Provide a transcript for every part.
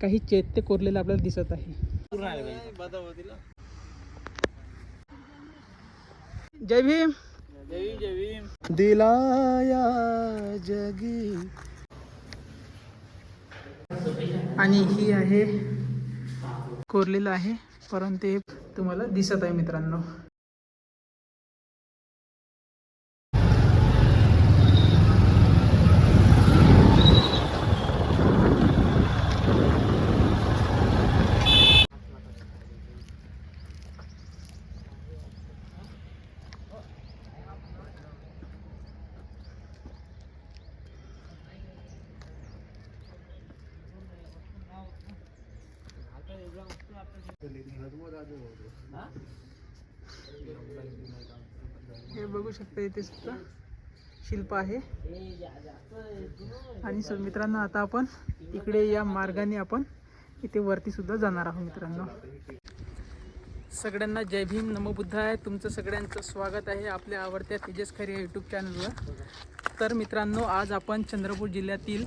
काही चैत्य कोरलेलं आपल्याला दिसत आहे. जय भीम. दिलाया जगी. आणि ही आहे कोरलेलं आहे परंतु हे तुम्हाला दिसत आहे मित्रांनो. हे बघू शकता इथे सुद्धा शिल्प आहे. आणि सर मित्रांनो आता आपण इकडे या मार्गाने आपण इथे वरती सुद्धा जाणार आहोत मित्रांनो. सगळ्यांना जय भीम नमो आहे. तुमचं सगळ्यांचं स्वागत आहे आपल्या आवडत्या तेजस खरे यूट्यूब चॅनलवर तर मित्रांनो आज आपण चंद्रपूर जिल्ह्यातील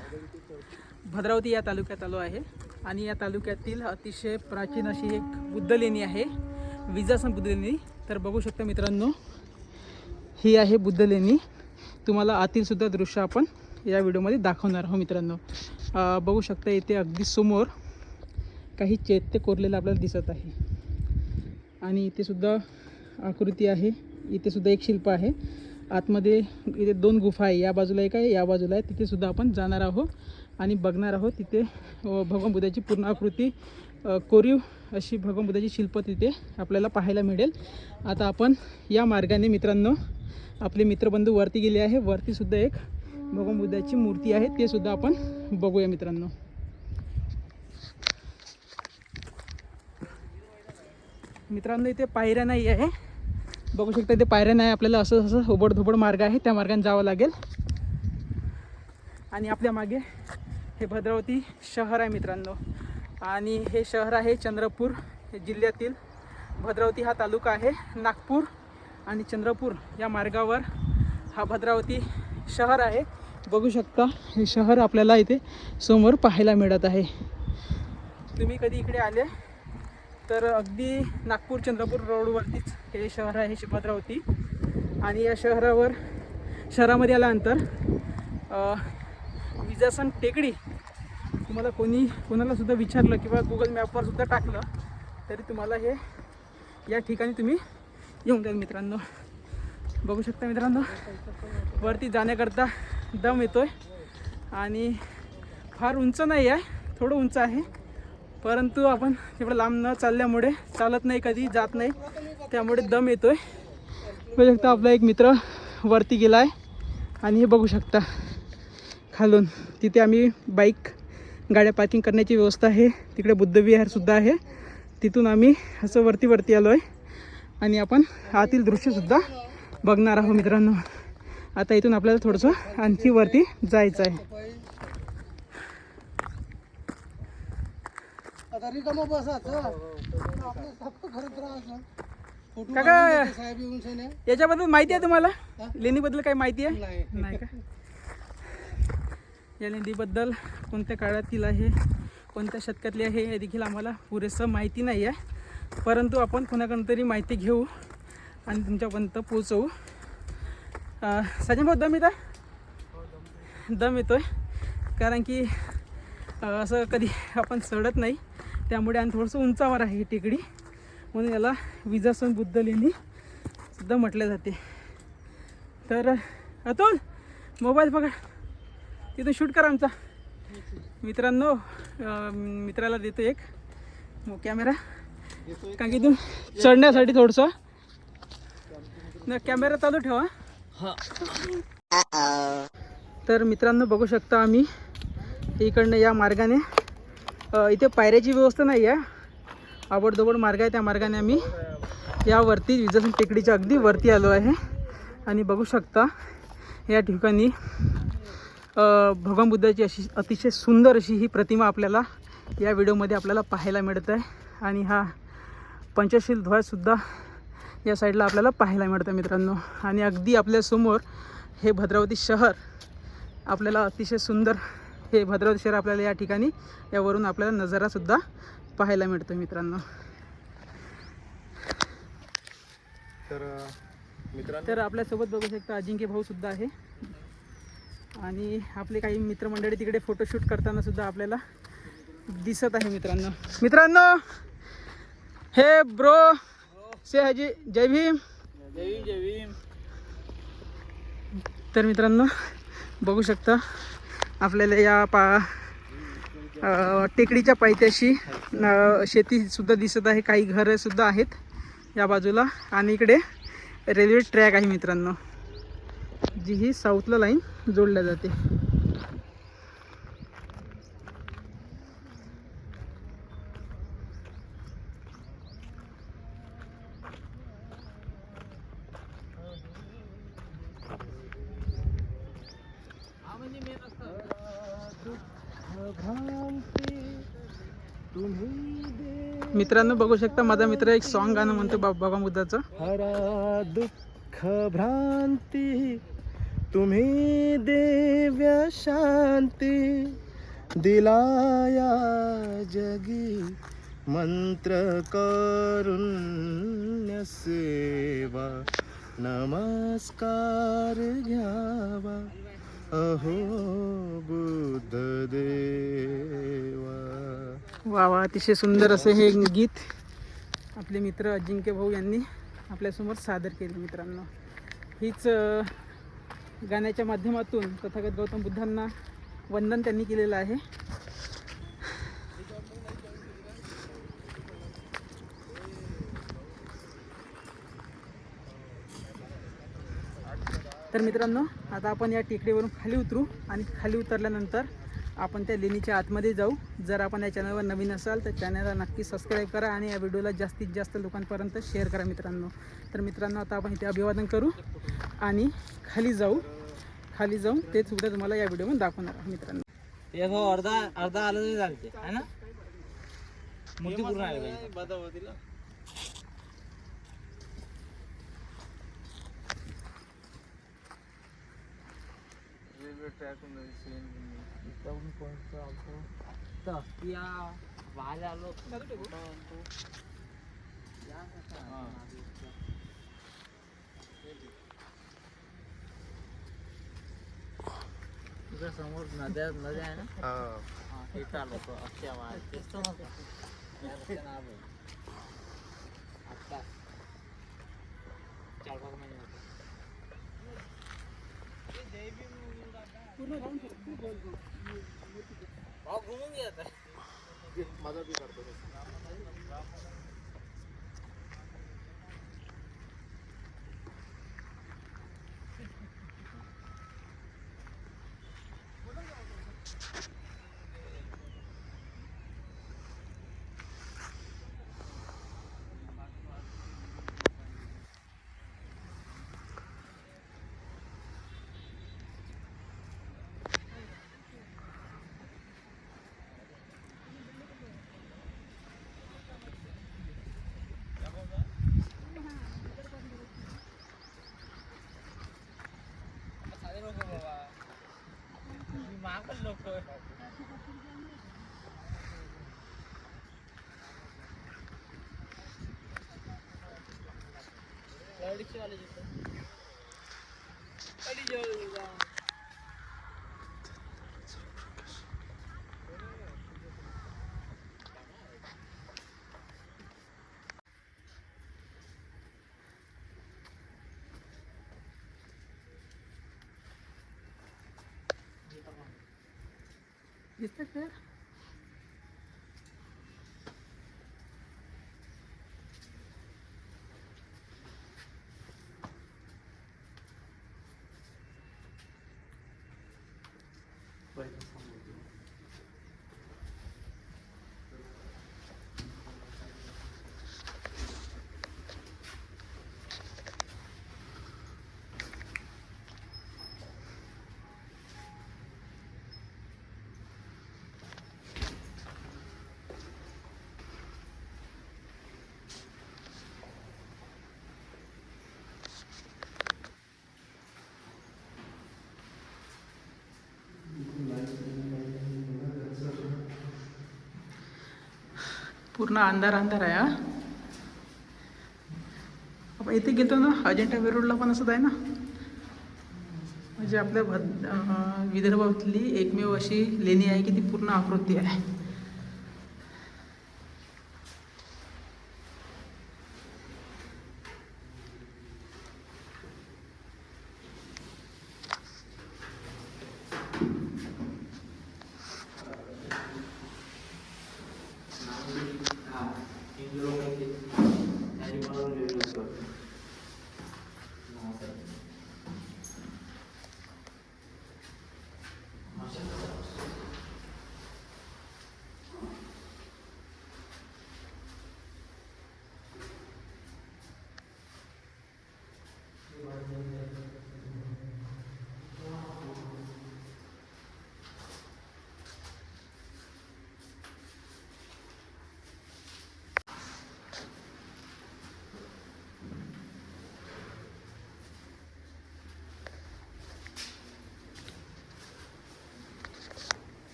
भद्रावती या तालुक्यात आलो आहे. आणि या तालुक्यातील अतिशय प्राचीन अशी एक बुद्ध लेणी आहे. विजासन बुद्ध लेणी तर बघू शकता मित्रांनो ही आहे बुद्ध लेणी तुम्हाला आतील सुद्धा दृश्य आपण या व्हिडिओमध्ये दाखवणार आहोत मित्रांनो. बघू शकता इथे अगदी समोर काही चैत्य कोरलेलं आपल्याला दिसत आहे. आणि इथे सुद्धा आकृती आहे. इथे सुद्धा एक शिल्प आहे. आतमध्ये इथे दोन गुफा आहे. या बाजूला एक आहे या बाजूला आहे. तिथेसुद्धा आपण जाणार आहोत. आणि बघणार आहोत तिथे भगवान बुद्धाची पूर्ण आकृती कोरीव अशी भगवान बुद्धाची शिल्प तिथे आपल्याला पाहायला मिळेल. आता आपण या मार्गाने मित्रांनो आपले मित्रबंधू वरती गेले आहे. वरतीसुद्धा एक भगवान बुद्धाची मूर्ती आहे. ते सुद्धा आपण बघूया मित्रांनो. मित्रांनो इथे पायऱ्या नाही आहे. बघू शकता इथे पायऱ्या नाही. आपल्याला असं असं होबड धोबड मार्ग आहे. त्या मार्गाने जावं लागेल. आणि आपल्या मागे हे भद्रावती शहर आहे मित्रांनो. आणि हे शहर आहे चंद्रपूर जिल्ह्यातील भद्रावती हा तालुका आहे नागपूर आणि चंद्रपूर या मार्गावर हा भद्रावती शहर आहे. बघू शकता हे शहर आपल्याला इथे समोर पाहायला मिळत आहे. तुम्ही कधी इकडे आले तर अगदी नागपूर चंद्रपूर रोडवरतीच हे शहर आहे हे भद्रावती. आणि या शहरावर शहरामध्ये आल्यानंतर अ, टेकडी. तुम्हाला कोणी कोणाला सुद्धा विचारलं किंवा गुगल मॅपवर सुद्धा टाकलं तरी तुम्हाला हे या ठिकाणी तुम्ही येऊन जाईल मित्रांनो. बघू शकता मित्रांनो वरती जाण्याकरता दम येतो आहे आणि फार उंच नाही आहे थोडं उंच आहे. परंतु आपण तेवढं लांब न चालल्यामुळे चालत नाही कधी जात नाही त्यामुळे दम येतोय. बघू शकता आपला एक मित्र वरती गेला आहे आणि हे बघू शकता. खालून. तिथे आम्ही बाईक गाड्या पार्किंग करण्याची व्यवस्था आहे. तिकडे बुद्धविहारसुद्धा आहे. तिथून आम्ही असं वरती वरती आलो आहे आणि आपण आतील दृश्यसुद्धा बघणार आहोत मित्रांनो. आता इथून आपल्याला थोडंसं आणखी वरती जायचं आहे काका. याच्याबद्दल माहिती आहे तुम्हाला? लेणीबद्दल काही माहिती आहे? नाही का? या नदीबद्दल कोणत्या काळातील आहे कोणत्या शतकातली आहे हे देखील आम्हाला पुरेसं माहिती नाही आहे परंतु आपण कोणाकडून तरी माहिती घेऊ आणि तुमच्यापर्यंत पोचवू अं, भाऊ दम येतं दम येतोय. कारण की असं कधी आपण चढत नाही. त्यामुळे आणि थोडंसं उंचावर आहे ही टेकडी. म्हणून याला विजासन बुद्ध लेणी सुद्धा म्हटले जाते. तर अतुल मोबाईल बघा तिथून शूट करा आमचा. मित्रांनो मित्राला देतो एक. मो- कॅमेरा. कारण की इथून चढण्यासाठी थोडंसं. न कॅमेरा चालू ठेवा. तर मित्रांनो बघू शकता आम्ही इकडनं या मार्गाने. इथे पायऱ्याची व्यवस्था नाही आहे. आवडदोबड मार्ग आहे त्या मार्गाने आम्ही यावरती विजसन टेकडीच्या अगदी वरती आलो आहे. आणि बघू शकता या ठिकाणी भगवान बुद्धाची अशी अतिशय सुंदर अशी ही प्रतिमा आपल्याला या व्हिडिओमध्ये आपल्याला पाहायला मिळत आहे आणि हा पंचशील ध्वजसुद्धा या साईडला आपल्याला पाहायला मिळतं मित्रांनो. आणि अगदी आपल्यासमोर हे भद्रावती शहर आपल्याला अतिशय सुंदर हे भद्रावती शहर आपल्याला या ठिकाणी यावरून आपल्याला नजारासुद्धा पाहायला मिळतो मित्रांनो. तर मित्रांनो तर आपल्यासोबत बघू शकता अजिंक्य भाऊ सुद्धा आहे. आणि आपले काही मित्रमंडळी तिकडे फोटोशूट करताना सुद्धा आपल्याला दिसत आहे मित्रांनो. मित्रांनो हे ब्रो से हजी जय भीम. तर मित्रांनो बघू शकता आपल्याला या पा टेकडीच्या पायथ्याशी शेतीसुद्धा दिसत आहे. काही घरंसुद्धा आहेत या बाजूला. आणि इकडे रेल्वे ट्रॅक आहे मित्रांनो. जी ही साऊथला लाईन जोडल्या जाते. मित्रांनो बघू शकता माझा मित्र एक सॉन्ग गाणं म्हणतो बा बाबा मुद्दाचं. हरा दुःख भ्रांती तुम्ही देव्य शांती दिलाया जगी मंत्र करुण्य सेवा नमस्कार घ्यावा अहो बुद्ध देवा. वा वा अतिशय सुंदर असे हे गीत आपले मित्र अजिंक्य भाऊ यांनी आपल्यासमोर सादर केले मित्रांनो. हीच गाण्याच्या माध्यमातून तथागत गौतम बुद्धांना वंदन त्यांनी केलेलं आहे. तर मित्रांनो आता आपण या टेकडीवरून खाली उतरू आणि खाली उतरल्यानंतर आपण त्या लेणीच्या आतमध्ये जाऊ. जर आपण या चॅनलवर नवीन असाल तर चॅनलला नक्की सबस्क्राईब करा आणि या व्हिडिओला जास्तीत जास्त लोकांपर्यंत शेअर करा मित्रांनो. तर मित्रांनो आता आपण इथे अभिवादन करू आणि खाली जाऊ. खाली जाऊन तेच सुद्धा तुम्हाला या व्हिडिओमध्ये दाखवणार आहे मित्रांनो. हो अर्धा अर्धा आलं तरी चालते है ना? मूर्ती पूर्ण आली पाहिजे. जाऊन कोणतं आलतो? तर या व्हायला आलो हा. तुझ्या समोर नद्या नद्या आहे ना हा, ते चालू होतं अक्षय महाराज तेच तर म्हणतो. या रस्त्यानं पूर्ण आत्ता. चार पाच महिने होते. भाऊ घुमून लोक बाबा मी महागच लोक वाले जिथं. दिसतं का पूर्ण अंधार अंधार आहे हा. आपण इथे गेलो ना अजिंठा वेरूळला पण असंच आहे ना. म्हणजे आपल्या भद विदर्भातली एकमेव अशी लेणी आहे की ती पूर्ण आकृती आहे.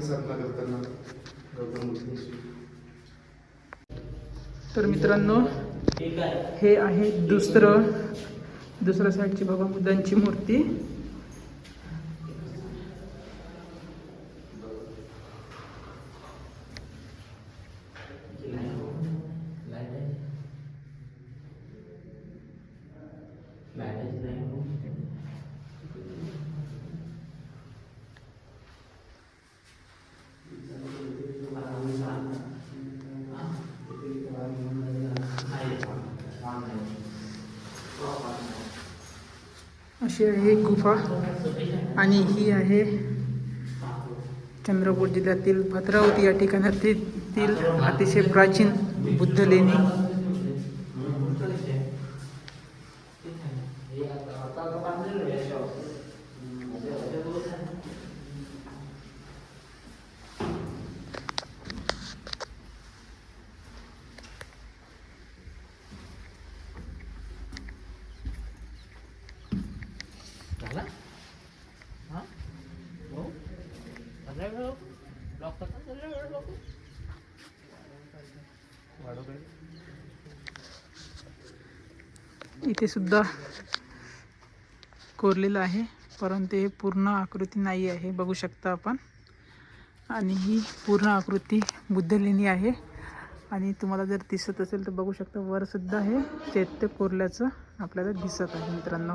साधना करताना गौतम बुद्धांची तर मित्रांनो हे आहे दुसरं दुसऱ्या साईडची भगवान बुद्धांची मूर्ती. अशी आहे गुफा. आणि ही आहे चंद्रपूर जिल्ह्यातील भद्रावती या ठिकाणातील अतिशय प्राचीन बुद्ध लेणी झाला हा हो पंधरा वेळ ब्लॉक करतात पंधरा वेळ ब्लॉक इथे सुद्धा कोरलेलं आहे परंतु हे पूर्ण आकृती नाही आहे बघू शकता आपण. आणि ही पूर्ण आकृती बुद्ध लेणी आहे. आणि तुम्हाला जर दिसत असेल तर बघू शकता वर सुद्धा हे चैत्य कोरल्याचं आपल्याला दिसत आहे मित्रांनो.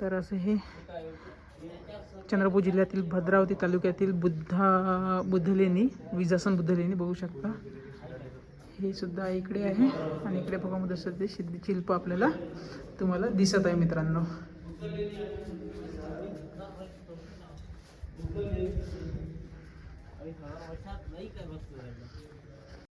तर असं हे चंद्रपूर जिल्ह्यातील भद्रावती तालुक्यातील बुद्धा बुद्धलेणी विजासन बुद्धलेणी बघू शकता. हे सुद्धा इकडे आहे आणि इकडे बघा मध्ये सध्या सिद्धी शिल्प आपल्याला तुम्हाला दिसत आहे मित्रांनो.